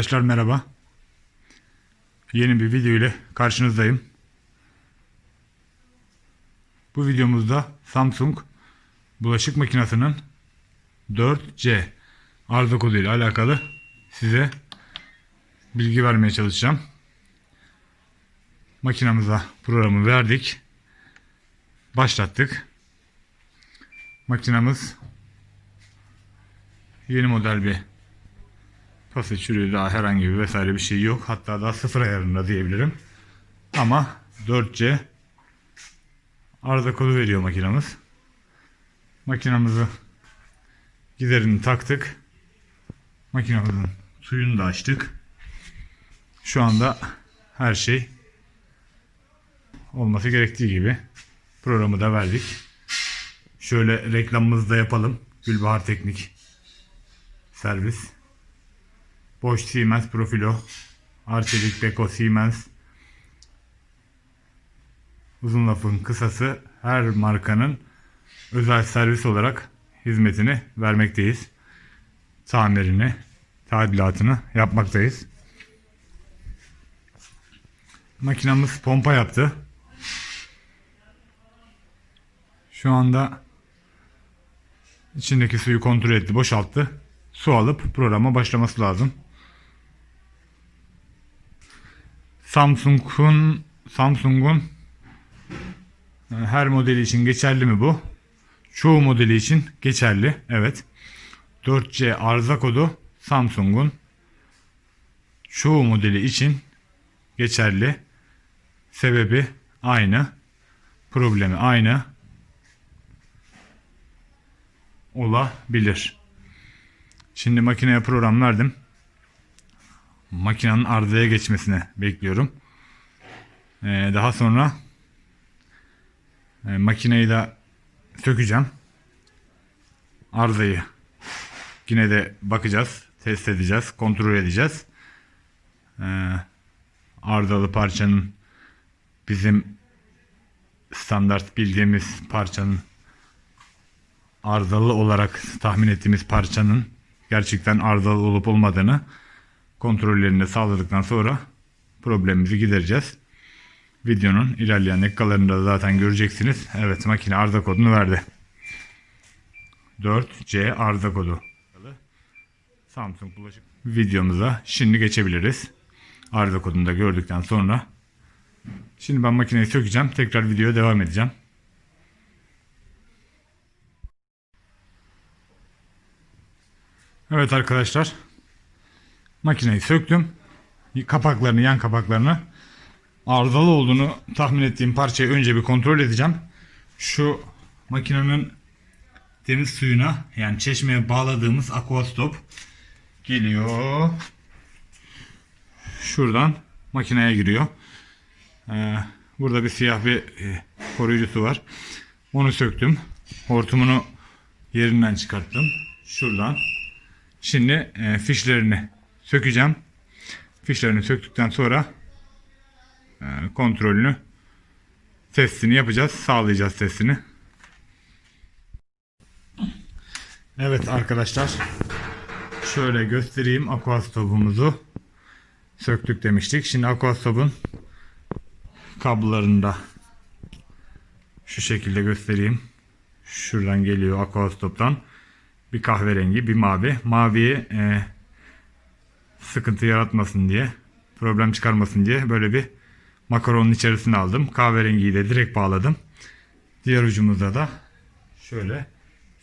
Arkadaşlar merhaba. Yeni bir video ile karşınızdayım. Bu videomuzda Samsung bulaşık makinesinin 4C arıza kodu ile alakalı size bilgi vermeye çalışacağım. Makinamıza programı verdik. Başlattık. Makinamız yeni model bir Pası çürüğü daha herhangi bir vesaire bir şey yok. Hatta daha sıfır ayarında diyebilirim. Ama 4C arıza kodu veriyor makinamız. Makinamızı giderini taktık. Makinamızın suyunu da açtık. Şu anda her şey olması gerektiği gibi programı da verdik. Şöyle reklamımızı da yapalım. Gülbahar Teknik Servis. Bosch Siemens Profilo, Arçelik Beko Siemens. Uzun lafın kısası her markanın özel servis olarak hizmetini vermekteyiz. Tamirini, tadilatını yapmaktayız. Makinamız pompa yaptı. Şu anda içindeki suyu kontrol etti, boşalttı. Su alıp programa başlaması lazım. Samsung'un Samsung'un e, her modeli için geçerli mi bu? Çoğu modeli için geçerli. Evet. 4C arıza kodu Samsung'un çoğu modeli için geçerli. Sebebi aynı. Problemi aynı. Olabilir. Şimdi makineye program verdim makinenin arızaya geçmesini bekliyorum. Ee, daha sonra e, makineyi de sökeceğim. Arızayı yine de bakacağız, test edeceğiz, kontrol edeceğiz. Ee, arızalı parçanın bizim standart bildiğimiz parçanın arızalı olarak tahmin ettiğimiz parçanın gerçekten arızalı olup olmadığını kontrollerini sağladıktan sonra problemimizi gidereceğiz. Videonun ilerleyen dakikalarında da zaten göreceksiniz. Evet makine arıza kodunu verdi. 4C arıza kodu. Samsung bulaşık videomuza şimdi geçebiliriz. Arıza kodunu da gördükten sonra. Şimdi ben makineyi sökeceğim. Tekrar videoya devam edeceğim. Evet arkadaşlar. Makineyi söktüm. Kapaklarını, yan kapaklarını arızalı olduğunu tahmin ettiğim parçayı önce bir kontrol edeceğim. Şu makinenin temiz suyuna yani çeşmeye bağladığımız aquastop geliyor. Şuradan makineye giriyor. Ee, burada bir siyah bir e, koruyucusu var. Onu söktüm. Hortumunu yerinden çıkarttım. Şuradan. Şimdi e, fişlerini sökeceğim. Fişlerini söktükten sonra e, kontrolünü testini yapacağız. Sağlayacağız testini. Evet arkadaşlar. Şöyle göstereyim aquastopumuzu. Söktük demiştik. Şimdi aquastopun kablolarını da şu şekilde göstereyim. Şuradan geliyor aquastop'tan. Bir kahverengi, bir mavi. Maviye e, sıkıntı yaratmasın diye, problem çıkarmasın diye böyle bir makaronun içerisine aldım. Kahverengiyi de direkt bağladım. Diğer ucumuzda da şöyle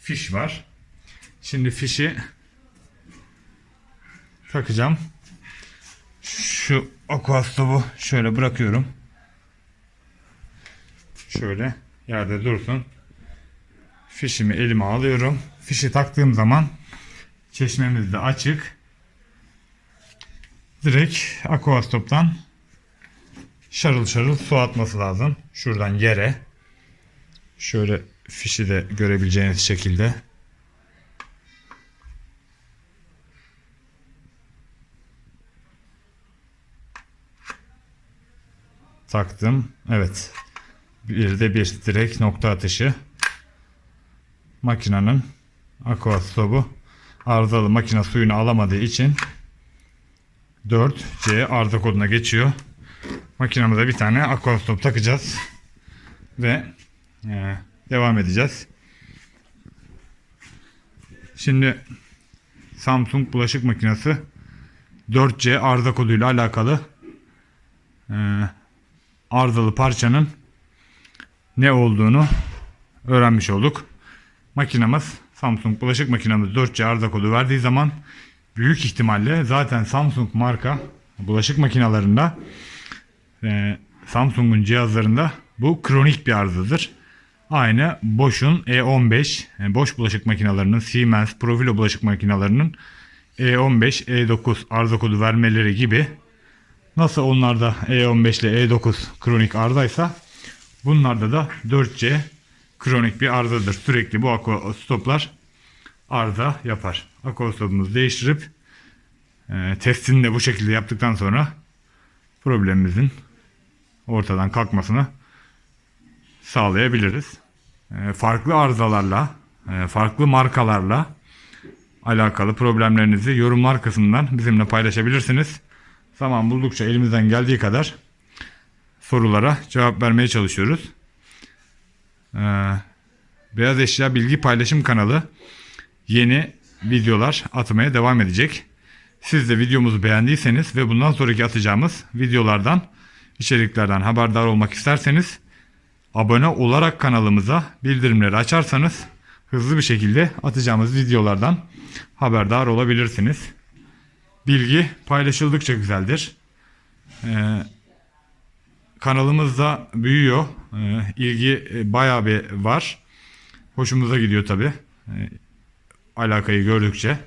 fiş var. Şimdi fişi takacağım. Şu aquastopu şöyle bırakıyorum. Şöyle yerde dursun. Fişimi elime alıyorum. Fişi taktığım zaman çeşmemiz de açık. Direkt aquastop'tan şarıl şarıl su atması lazım. Şuradan yere. Şöyle fişi de görebileceğiniz şekilde. Taktım. Evet. Bir de bir direkt nokta atışı. Makinenin aquastopu arızalı makine suyunu alamadığı için 4C arıza koduna geçiyor. Makinamıza bir tane aquastop takacağız. Ve e, devam edeceğiz. Şimdi Samsung bulaşık makinesi 4C arıza koduyla alakalı e, arızalı parçanın ne olduğunu öğrenmiş olduk. Makinamız Samsung bulaşık makinamız 4C arıza kodu verdiği zaman büyük ihtimalle zaten Samsung marka bulaşık makinalarında e, Samsung'un cihazlarında bu kronik bir arızadır. Aynı Bosch'un E15 e, Bosch bulaşık makinalarının Siemens Profilo bulaşık makinalarının E15 E9 arıza kodu vermeleri gibi Nasıl onlarda E15 ile E9 kronik arızaysa bunlarda da 4C kronik bir arızadır. Sürekli bu aqua stoplar arıza yapar. Aqua stopumuzu değiştirip e, testini de bu şekilde yaptıktan sonra problemimizin ortadan kalkmasını sağlayabiliriz. E, farklı arızalarla, e, farklı markalarla alakalı problemlerinizi yorumlar kısmından bizimle paylaşabilirsiniz. Zaman buldukça elimizden geldiği kadar sorulara cevap vermeye çalışıyoruz. Ee, Beyaz Eşya Bilgi Paylaşım kanalı yeni videolar atmaya devam edecek. Siz de videomuzu beğendiyseniz ve bundan sonraki atacağımız videolardan, içeriklerden haberdar olmak isterseniz abone olarak kanalımıza bildirimleri açarsanız hızlı bir şekilde atacağımız videolardan haberdar olabilirsiniz. Bilgi paylaşıldıkça güzeldir. Ee, kanalımız da büyüyor. Ee, ilgi e, bayağı bir var. Hoşumuza gidiyor tabi. Ee, alakayı gördükçe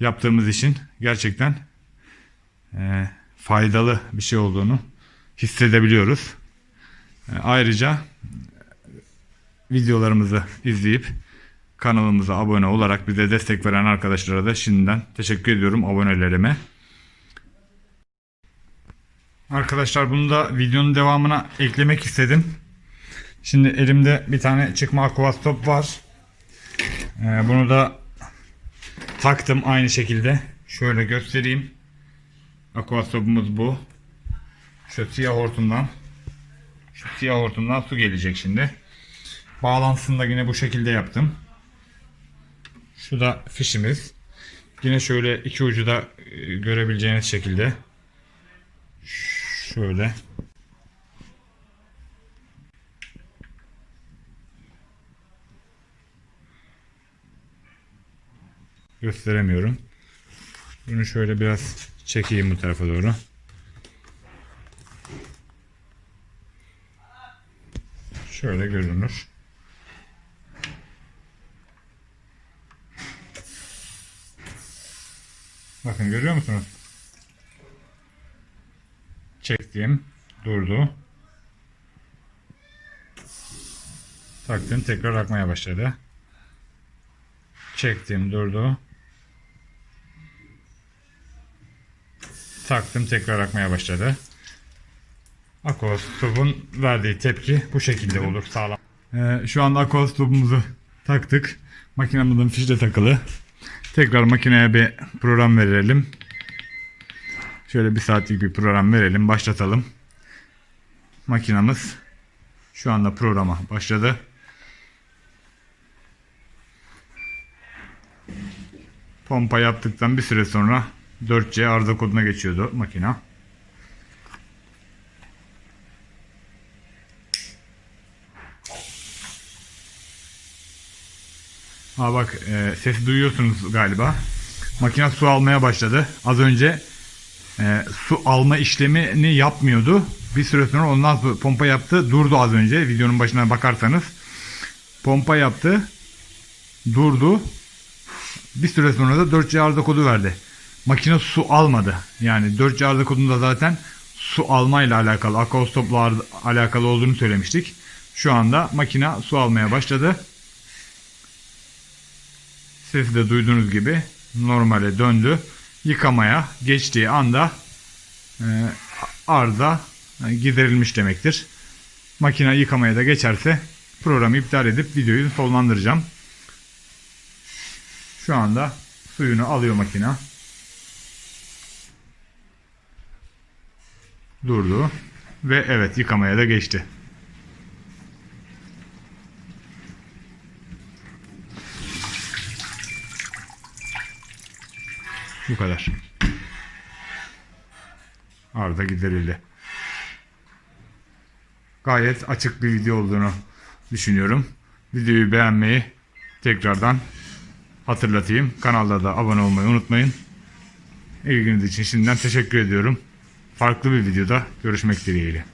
yaptığımız işin gerçekten e, faydalı bir şey olduğunu hissedebiliyoruz. E, ayrıca videolarımızı izleyip kanalımıza abone olarak bize destek veren arkadaşlara da şimdiden teşekkür ediyorum abonelerime. Arkadaşlar bunu da videonun devamına eklemek istedim. Şimdi elimde bir tane çıkma aquastop var. Ee, bunu da taktım aynı şekilde. Şöyle göstereyim. Aquastopumuz bu. Şu siyah hortumdan şu siyah hortumdan su gelecek şimdi. Bağlantısını da yine bu şekilde yaptım. Şu da fişimiz. Yine şöyle iki ucu da e, görebileceğiniz şekilde. Şöyle. Gösteremiyorum. Bunu şöyle biraz çekeyim bu tarafa doğru. Şöyle görünür. Bakın görüyor musunuz? Çektim. Durdu. Taktım. Tekrar akmaya başladı. Çektim. Durdu. Taktım. Tekrar akmaya başladı. Aquos tubun verdiği tepki bu şekilde olur sağlam. Ee, şu anda Aquos tubumuzu taktık. Makinemizin fişi de takılı. Tekrar makineye bir program verelim. Şöyle bir saatlik bir program verelim. Başlatalım. Makinamız şu anda programa başladı. Pompa yaptıktan bir süre sonra 4C arıza koduna geçiyordu makina. Ha bak e, sesi duyuyorsunuz galiba. Makine su almaya başladı. Az önce e, su alma işlemini yapmıyordu. Bir süre sonra ondan sonra pompa yaptı. Durdu az önce. Videonun başına bakarsanız. Pompa yaptı. Durdu. Bir süre sonra da 4C arıza kodu verdi. Makine su almadı. Yani 4C arıza kodunda zaten su almayla alakalı, akostopla alakalı olduğunu söylemiştik. Şu anda makine su almaya başladı. Sesi de duyduğunuz gibi normale döndü. Yıkamaya geçtiği anda e, arıza e, giderilmiş demektir. Makine yıkamaya da geçerse programı iptal edip videoyu sonlandıracağım. Şu anda suyunu alıyor makine. Durdu ve evet yıkamaya da geçti. Bu kadar. Arda giderildi. Gayet açık bir video olduğunu düşünüyorum. Videoyu beğenmeyi tekrardan hatırlatayım. Kanalda da abone olmayı unutmayın. İlginiz için şimdiden teşekkür ediyorum. Farklı bir videoda görüşmek dileğiyle.